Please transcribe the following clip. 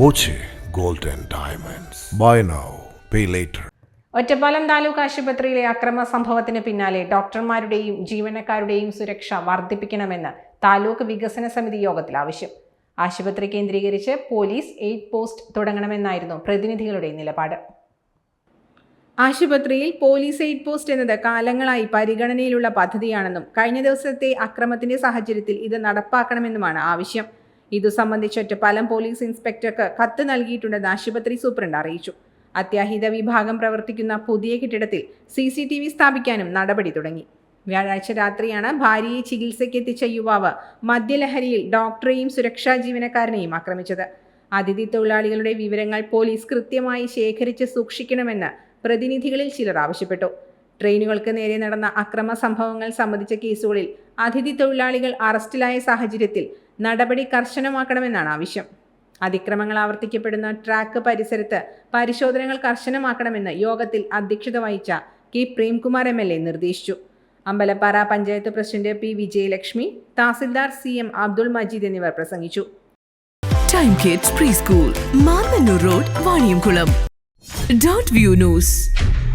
Boche gold and diamonds. Buy now pay later Ottapalam taluk ആശുപത്രിയിലെ അക്രമ സംഭവത്തിന് പിന്നാലെ ഡോക്ടർമാരുടെയും ജീവനക്കാരുടെയും സുരക്ഷ വർദ്ധിപ്പിക്കണമെന്ന് താലൂക്ക് വികസന സമിതി യോഗത്തിൽ ആവശ്യം. ആശുപത്രി കേന്ദ്രീകരിച്ച് പോലീസ് എയ്ഡ് പോസ്റ്റ് തുടങ്ങണമെന്നായിരുന്നു പ്രതിനിധികളുടെ നിലപാട്. ആശുപത്രിയിൽ പോലീസ് എയ്ഡ് പോസ്റ്റ് എന്നത് കാലങ്ങളായി പരിഗണനയിലുള്ള പദ്ധതിയാണെന്നും കഴിഞ്ഞ ദിവസത്തെ അക്രമത്തിന്റെ സാഹചര്യത്തിൽ ഇത് നടപ്പാക്കണമെന്നുമാണ് ആവശ്യം. ഇതു സംബന്ധിച്ച് ഒറ്റപ്പാലം പോലീസ് ഇൻസ്പെക്ടർക്ക് കത്ത് നൽകിയിട്ടുണ്ടെന്ന് ആശുപത്രി സൂപ്രണ്ട് അറിയിച്ചു. അത്യാഹിത വിഭാഗം പ്രവർത്തിക്കുന്ന പുതിയ കെട്ടിടത്തിൽ സി സി ടി വി സ്ഥാപിക്കാനും നടപടി തുടങ്ങി. വ്യാഴാഴ്ച രാത്രിയാണ് ഭാര്യയെ ചികിത്സയ്ക്ക് എത്തിച്ച യുവാവ് മദ്യലഹരിയിൽ ഡോക്ടറെയും സുരക്ഷാ ജീവനക്കാരനെയും ആക്രമിച്ചത്. അതിഥി തൊഴിലാളികളുടെ വിവരങ്ങൾ പോലീസ് കൃത്യമായി ശേഖരിച്ച് സൂക്ഷിക്കണമെന്ന് പ്രതിനിധികളിൽ ചിലർ ആവശ്യപ്പെട്ടു. ട്രെയിനുകൾക്ക് നേരെ നടന്ന അക്രമ സംഭവങ്ങൾ സംബന്ധിച്ച കേസുകളിൽ അതിഥി തൊഴിലാളികൾ അറസ്റ്റിലായ സാഹചര്യത്തിൽ നടപടി കർശനമാക്കണമെന്നാണ് ആവശ്യം. അതിക്രമങ്ങൾ ആവർത്തിക്കപ്പെടുന്ന ട്രാക്ക് പരിസരത്ത് പരിശോധനകൾ കർശനമാക്കണമെന്ന് യോഗത്തിൽ അധ്യക്ഷത വഹിച്ച K Premkumar M L A നിർദ്ദേശിച്ചു. Ambalappara panchayat president P Vijayalakshmi tahsildar C M Abdul Majeed എന്നിവർ പ്രസംഗിച്ചു. Time kids preschool road Vaniyamkulam dot view news